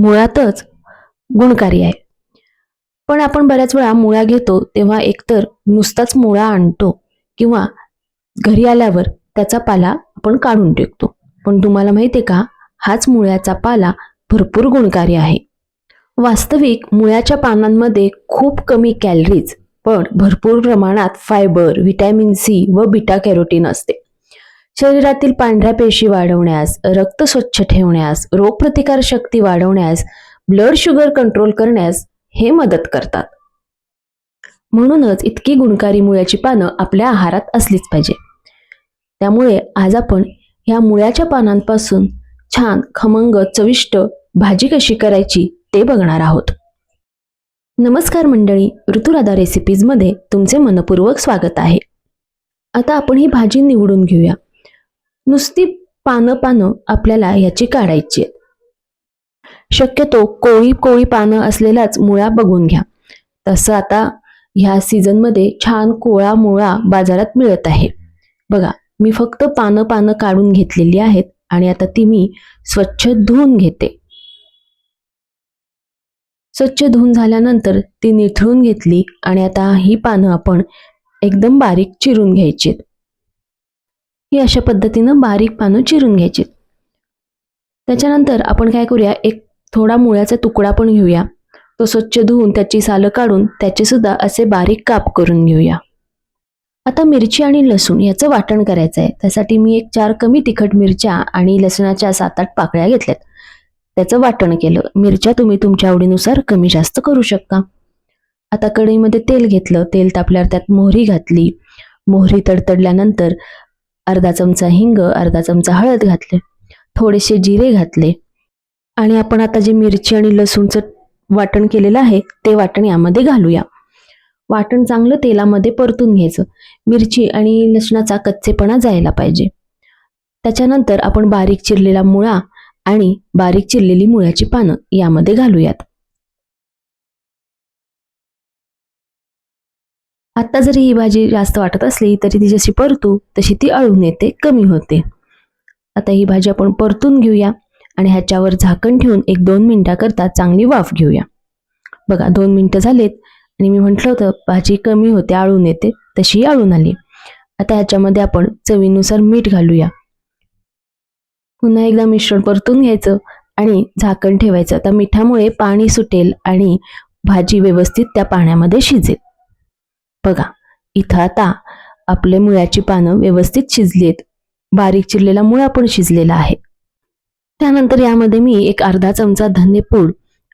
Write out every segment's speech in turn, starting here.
मुळातच गुणकारी आहे. पण आपण बऱ्याच वेळा मुळा घेतो तेव्हा एकतर नुसताच मुळा आणतो किंवा घरी आल्यावर त्याचा पाला आपण काढून टाकतो पण तुम्हाला माहिती आहे का? हाच मुळ्याचा पाला भरपूर गुणकारी आहे. वास्तविक मुळ्याच्या पानांमध्ये खूप कमी कॅलरीज पण भरपूर प्रमाणात फायबर व्हिटॅमिन सी व बीटा कॅरोटीन असते. शरीरातील पांढऱ्या पेशी वाढवण्यास रक्त स्वच्छ ठेवण्यास रोगप्रतिकार शक्ती वाढवण्यास ब्लड शुगर कंट्रोल करण्यास हे मदत करतात. म्हणूनच इतकी गुणकारी मुळ्याची पानं आपल्या आहारात असलीच पाहिजे. त्यामुळे आज आपण ह्या मुळ्याच्या पानांपासून छान खमंग चविष्ट भाजी कशी करायची ते बघणार आहोत. नमस्कार मंडळी ऋतुराधा रेसिपीजमध्ये तुमचे मनपूर्वक स्वागत आहे. आता आपण ही भाजी निवडून घेऊया. नुसती पानं पानं आपल्याला याची काढायची आहेत. शक्यतो कोळी कोळी पानं असलेलाच मुळा बघून घ्या. तसं आता ह्या सीझनमध्ये छान कोळा मुळा बाजारात मिळत आहे. बघा मी फक्त पानं पानं काढून घेतलेली आहेत आणि आता ती मी स्वच्छ धुवून घेते. स्वच्छ धुवून झाल्यानंतर ती निथळून घेतली आणि आता ही पानं आपण एकदम बारीक चिरून घ्यायची ही अशा पद्धतीनं बारीक पानं चिरून घ्यायची. त्याच्यानंतर आपण काय करूया एक थोडा मुळ्याचा तुकडा पण घेऊया. तो स्वच्छ धुवून त्याची सालं काढून त्याचे सुद्धा असे बारीक काप करून घेऊया. आता मिरची आणि लसूण याचं वाटण करायचं आहे त्यासाठी मी एक चार कमी तिखट मिरच्या आणि लसणाच्या सात आठ पाकळ्या घेतल्यात. त्याचं वाटण केलं. मिरच्या तुम्ही तुमच्या आवडीनुसार कमी जास्त करू शकता. आता कढईमध्ये तेल घेतलं. तेल तापल्यावर त्यात मोहरी घातली. मोहरी तडतडल्यानंतर अर्धा चमचा हिंग अर्धा चमचा हळद घातले. थोडेसे जिरे घातले. आणि आपण आता जे मिरची आणि लसूणचं वाटण केलेलं आहे ते वाटण यामध्ये घालूया. वाटण चांगलं तेलामध्ये परतून घ्यायचं. मिरची आणि लसणाचा कच्चेपणा जायला पाहिजे. त्याच्यानंतर आपण बारीक चिरलेला मुळा आणि बारीक चिरलेली मुळ्याची पानं यामध्ये घालूयात. आता जरी ही भाजी जास्त वाटत असली तरी ती जशी परतू तशी ती अळून येते कमी होते. आता ही भाजी आपण परतून घेऊया आणि ह्याच्यावर झाकण ठेवून एक दोन मिनटाकरता चांगली वाफ घेऊया. बघा दोन मिनिटं झालेत आणि मी म्हटलं होतं भाजी कमी होते आळून येते तशी आळून आली. आता ह्याच्यामध्ये आपण चवीनुसार मीठ घालूया. पुन्हा एकदा मिश्रण परतून घ्यायचं आणि झाकण ठेवायचं. आता मिठामुळे पाणी सुटेल आणि भाजी व्यवस्थित त्या पाण्यामध्ये शिजेल. बघा इथं आता आपले मुळ्याची पानं व्यवस्थित शिजली आहेत. बारीक चिरलेला मुळा पण शिजलेला आहे. त्यानंतर यामध्ये मी एक अर्धा चमचा धनेपूड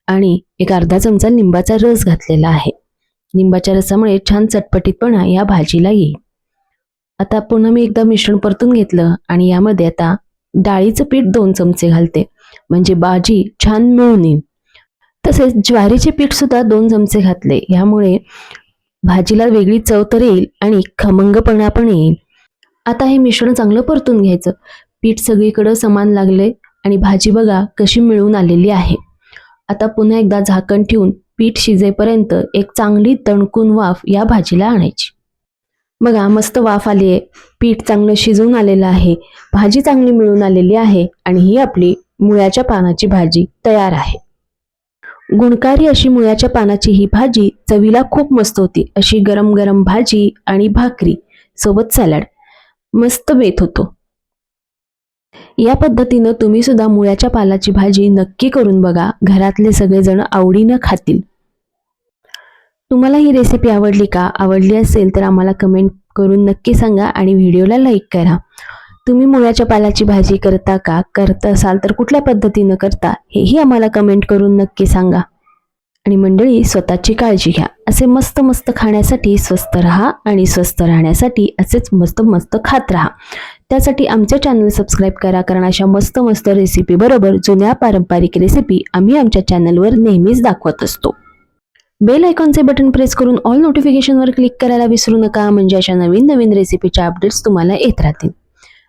आणि एक अर्धा चमचा लिंबाचा रस घातलेला आहे. लिंबाच्या रसामुळे छान चटपटीतपणा या भाजीला येईल. आता पुन्हा मी एकदा मिश्रण परतून घेतलं आणि यामध्ये आता डाळीचं पीठ दोन चमचे घालते. म्हणजे भाजी छान मिळून येईल. तसेच ज्वारीचे पीठ सुद्धा दोन चमचे घातले. यामुळे भाजीला वेगळी चव तर येईल आणि खमंगपणा पण येईल. आता हे मिश्रण चांगलं परतून घ्यायचं. पीठ सगळीकडं समान लागले आणि भाजी बघा कशी मिळून आलेली आहे. आता पुन्हा एकदा झाकण ठेवून पीठ शिजेपर्यंत एक चांगली तणकून वाफ या भाजीला आणायची. बघा मस्त वाफ आली आहे पीठ चांगलं शिजून आलेलं आहे. भाजी चांगली मिळून आलेली आहे आणि ही आपली मुळ्याच्या पानाची भाजी तयार आहे. गुणकारी अशी मुळ्याच्या पानाची ही भाजी चवीला खूप मस्त होती. अशी गरम गरम भाजी आणि भाकरी सोबत सॅलड मस्त बेत होतो. या पद्धतीनं तुम्ही सुद्धा मुळ्याच्या पालाची भाजी नक्की करून बघा. घरातले सगळेजण आवडीनं खातील. तुम्हाला ही रेसिपी आवडली का? आवडली असेल तर आम्हाला कमेंट करून नक्की सांगा आणि व्हिडिओला लाईक करा. तुम्ही मुळ्याच्या पालाची भाजी करता का? करत असाल तर कुठल्या पद्धतीनं करता? हेही आम्हाला कमेंट करून नक्की सांगा. आणि मंडळी स्वतःची काळजी घ्या. असे मस्त मस्त खाण्यासाठी स्वस्त राहा आणि स्वस्त राहण्यासाठी असेच मस्त मस्त खात राहा. त्यासाठी आमचे चॅनल सबस्क्राईब करा कारण अशा मस्त मस्त रेसिपीबरोबर जुन्या पारंपरिक रेसिपी आम्ही आमच्या चॅनलवर नेहमीच दाखवत असतो. बेल आयकॉनचे बटन प्रेस करून ऑल नोटिफिकेशनवर क्लिक करायला विसरू नका. म्हणजे अशा नवीन नवीन रेसिपीच्या अपडेट्स तुम्हाला येत राहतील.